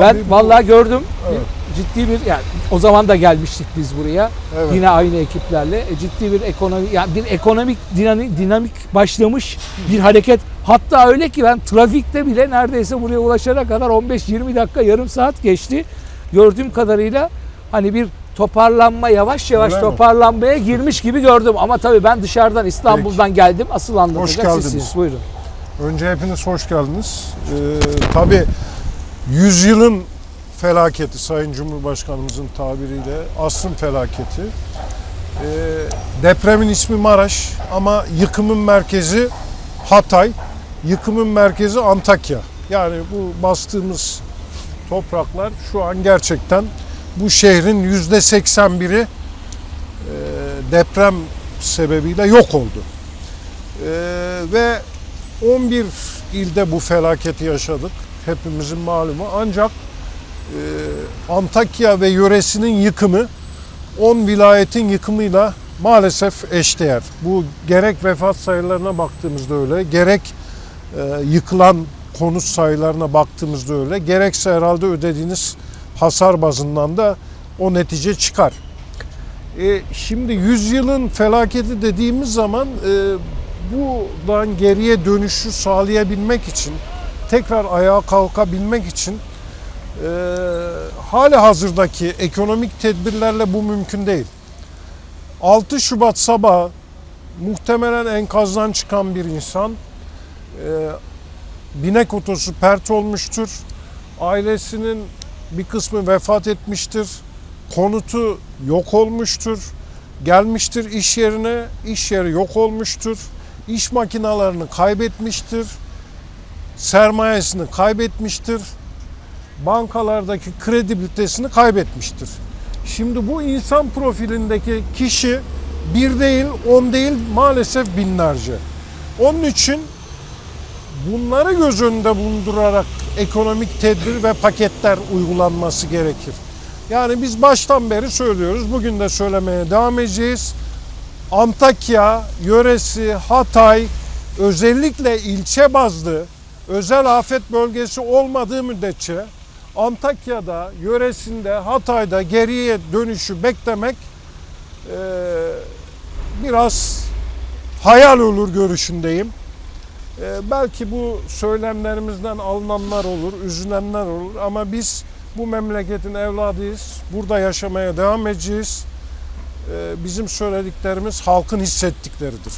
ben bu- vallahi gördüm. Evet. Ciddi bir yani o zaman da gelmiştik biz buraya. Evet. Yine aynı ekiplerle E, ciddi bir ekonomi yani bir ekonomik dinamik, dinamik başlamış bir hareket. Hatta öyle ki ben trafikte bile neredeyse buraya ulaşana kadar 15-20 dakika yarım saat geçti. Gördüğüm kadarıyla hani bir toparlanma yavaş yavaş Öyle mi? toparlanmaya girmiş gibi gördüm ama tabii ben dışarıdan İstanbul'dan geldim. Asıl anlatacak geldiniz. sizsiniz. Buyurun. Önce hepiniz hoş geldiniz. Ee, tabii yüzyılın felaketi Sayın Cumhurbaşkanımızın tabiriyle asrın felaketi. Ee, depremin ismi Maraş ama yıkımın merkezi Hatay, yıkımın merkezi Antakya. Yani bu bastığımız topraklar şu an gerçekten bu şehrin yüzde 81'i e, deprem sebebiyle yok oldu. Ee, ve 11 ilde bu felaketi yaşadık. Hepimizin malumu. Ancak e, Antakya ve yöresinin yıkımı 10 vilayetin yıkımıyla maalesef eşdeğer. Bu gerek vefat sayılarına baktığımızda öyle, gerek e, yıkılan konut sayılarına baktığımızda öyle, gerekse herhalde ödediğiniz hasar bazından da o netice çıkar. E, şimdi yüzyılın felaketi dediğimiz zaman e, buradan geriye dönüşü sağlayabilmek için, tekrar ayağa kalkabilmek için e, hali hazırdaki ekonomik tedbirlerle bu mümkün değil. 6 Şubat sabahı muhtemelen enkazdan çıkan bir insan e, binek otosu pert olmuştur. Ailesinin bir kısmı vefat etmiştir. Konutu yok olmuştur. Gelmiştir iş yerine, iş yeri yok olmuştur. İş makinalarını kaybetmiştir. Sermayesini kaybetmiştir. Bankalardaki kredibilitesini kaybetmiştir. Şimdi bu insan profilindeki kişi bir değil, on değil maalesef binlerce. Onun için bunları göz önünde bulundurarak ekonomik tedbir ve paketler uygulanması gerekir. Yani biz baştan beri söylüyoruz, bugün de söylemeye devam edeceğiz. Antakya, yöresi, Hatay, özellikle ilçe bazlı özel afet bölgesi olmadığı müddetçe Antakya'da, yöresinde, Hatay'da geriye dönüşü beklemek eee, biraz hayal olur görüşündeyim. Eee, belki bu söylemlerimizden alınanlar olur, üzülenler olur ama biz bu memleketin evladıyız. Burada yaşamaya devam edeceğiz. Eee, bizim söylediklerimiz halkın hissettikleridir.